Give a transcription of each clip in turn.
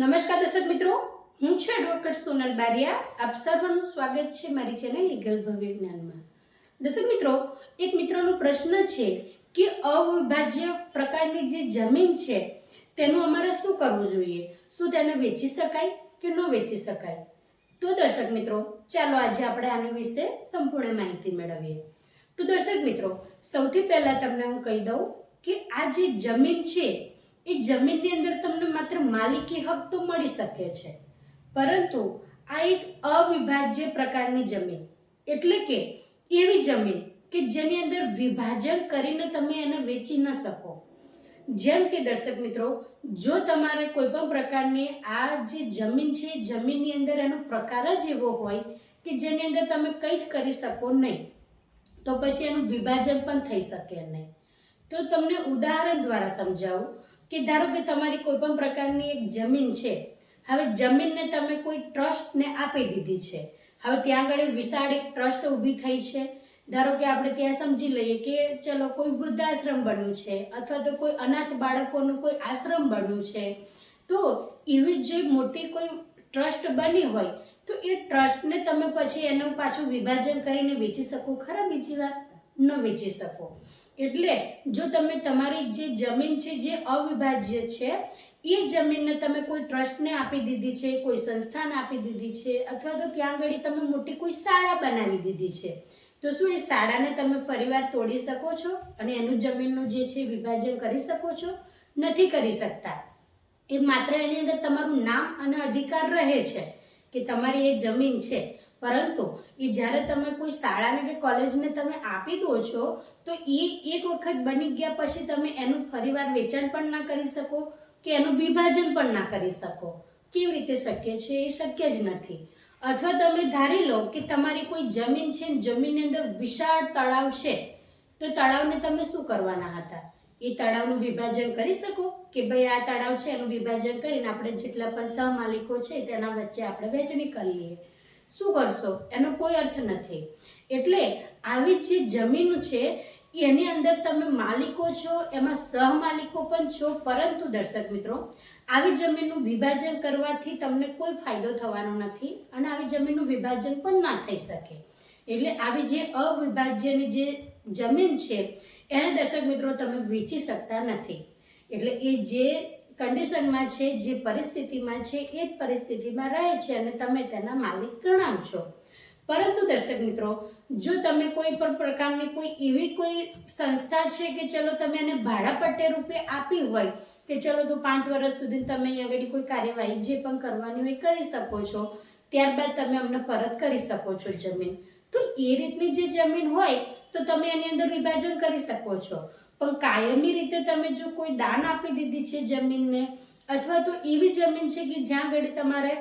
નમસ્કાર દર્શક મિત્રો, હું છું એડવોકેટ સોનલ બારિયા. આપ સર્વનું સ્વાગત છે મારી ચેનલ લીગલ ભવ્ય જ્ઞાનમાં. દર્શક મિત્રો, એક મિત્રનો પ્રશ્ન છે કે અવિભાજ્ય પ્રકારની જે જમીન છે, તેનું અમારે શું કરવું જોઈએ? શું તેને વેચી શકાય કે ન વેચી શકાય? તો દર્શક મિત્રો, ચાલો આજે આપણે આના વિશે સંપૂર્ણ માહિતી મેળવીએ. તો દર્શક મિત્રો, સૌથી પહેલાં તમને હું કહી દઉં કે આ જે જમીન છે એ જમીનની અંદર તમને માત્ર માલિકી હક તો મળી શકે છે. પરંતુ આ એક અવિભાજ્ય પ્રકારની જમીન. એટલે કે એવી જમીન કે જેની અંદર વિભાજન કરીને તમે એને વેચી ન શકો. જેમ કે દર્શક મિત્રો, જો તમારે કોઈ પણ પ્રકારની આ જે જમીન છે, જમીનની અંદર એનો પ્રકાર જ એવો હોય કે જેની અંદર તમે કંઈ જ કરી શકો નહીં, તો પછી એનું વિભાજન પણ થઈ શકે નહીં. તો તમને ઉદાહરણ દ્વારા સમજાવું કે ધારો કે તમારી કોઈ પણ પ્રકારની એક જમીન છે, હવે જમીનને તમે કોઈ ટ્રસ્ટને આપી દીધી છે, હવે ત્યાં આગળ વિશાળ એક ટ્રસ્ટ ઊભી થઈ છે. ધારો કે આપણે ત્યાં સમજી લઈએ કે ચલો કોઈ વૃદ્ધાશ્રમ બન્યું છે, અથવા તો કોઈ અનાથ બાળકોનું કોઈ આશ્રમ બન્યું છે, તો એવી જે મોટી કોઈ ટ્રસ્ટ બની હોય, તો એ ટ્રસ્ટને તમે પછી એનું પાછું વિભાજન કરીને વેચી શકો ખરા? બીજી વાર ન વેચી શકો. એટલે જો તમે તમારી જે જમીન છે, જે અવિભાજ્ય છે, એ જમીનને તમે કોઈ ટ્રસ્ટને આપી દીધી છે, કોઈ સંસ્થાને આપી દીધી છે, અથવા તો ત્યાં આગળ તમે મોટી કોઈ શાળા બનાવી દીધી છે, તો શું એ શાળાને તમે ફરીવાર તોડી શકો છો અને એનું જમીનનું જે છે, વિભાજન કરી શકો છો? નથી કરી શકતા. એ માત્ર એની અંદર તમારું નામ અને અધિકાર રહે છે કે તમારી એ જમીન છે. પરંતુ એ જ્યારે તમે કોઈ શાળાને કે કોલેજને તમે આપી દો છો, તો એ એક વખત બની ગયા પછી તમે એનું ફરીવાર વેચાણ પણ ના કરી શકો કે એનું વિભાજન પણ ના કરી શકો. કેવી રીતે શક્ય છે? એ શક્ય જ નથી. અથવા તમે ધારી લો કે તમારી કોઈ જમીન છે જમીનની અંદર વિશાળ તળાવ છે, તો તળાવને તમે શું કરવાના હતા? એ તળાવનું વિભાજન કરી શકો કે ભાઈ આ તળાવ છે, એનું વિભાજન કરીને આપણે જેટલા પણ સહમાલિકો છે તેના વચ્ચે આપણે વહેંચણી કરી લઈએ. શું કરશો? એનો કોઈ અર્થ નથી. એટલે આવી જે જમીન છે, એની અંદર તમે માલિકો છો, એમાં સહમાલિકો પણ છો, પરંતુ દર્શક મિત્રો, આવી જમીનનું વિભાજન કરવાથી તમને કોઈ ફાયદો થવાનો નથી અને આવી જમીનનું વિભાજન પણ ના થઈ શકે. એટલે આવી જે અવિભાજ્યની જે જમીન છે, એને દર્શક મિત્રો તમે વેચી શકતા નથી. એટલે એ જે કન્ડિશનમાં છે, જે પરિસ્થિતિમાં છે, એ જ પરિસ્થિતિમાં રહે છે અને તમે તેના માલિક ગણાવ છો. પરંતુ દર્શક મિત્રો, જો તમે કોઈ પણ પ્રકારની કોઈ એવી કોઈ સંસ્થા છે કે ચલો તમે એને ભાડાપટ્ટે રૂપે આપી હોય, કે ચલો તો પાંચ વર્ષ સુધી તમે અહીં આગળ કોઈ કાર્યવાહી જે પણ કરવાની હોય કરી શકો છો, ત્યારબાદ તમે અમને પરત કરી શકો છો જમીન. તો એ રીતની જે જમીન હોય, તો તમે એની અંદર વિભાજન કરી શકો છો. પણ કાયમી રીતે તમે જો કોઈ દાન આપી દીધી છે જમીનને, અથવા તો એવી જમીન છે કે જ્યાં આગળ તમારે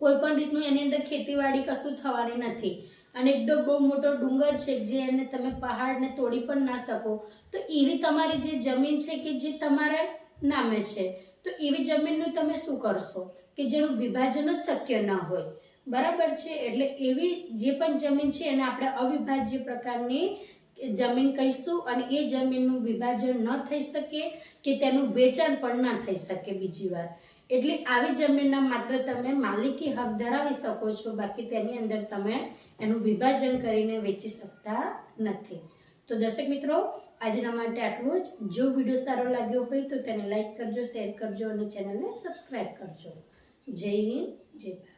કોઈ પણ રીતનું એની અંદર ખેતીવાડી કશું થવાની નથી. અને એકદમ બહુ મોટો ડુંગર છે જે એને તમે પહાડને તોડી પણ ના શકો. તો એવી તમારી જે જમીન છે કે જે તમારે નામે છે, તો એવી જમીનનું તમે શું કરશો? કે જેનું વિભાજન જ શક્ય ન હોય. બરાબર છે? એટલે એવી જે પણ જમીન છે એને આપણે અવિભાજ્ય પ્રકારની જમીન કહીશું અને એ જમીનનું વિભાજન ન થઈ શકે કે તેનું વેચાણ પણ ના થઈ શકે બીજી વાર. એટલે આવી જમીનના માત્ર તમે માલિકી હક ધરાવી શકો છો, બાકી તેની અંદર તમે એનું વિભાજન કરીને વેચી શકતા નથી. તો દર્શક મિત્રો, આજના માટે આટલું જ. જો વીડિયો સારો લાગ્યો હોય તો તેને લાઈક કરજો, શેર કરજો અને ચેનલને સબસ્ક્રાઈબ કરજો. જય હિન્દ, જય ભારત.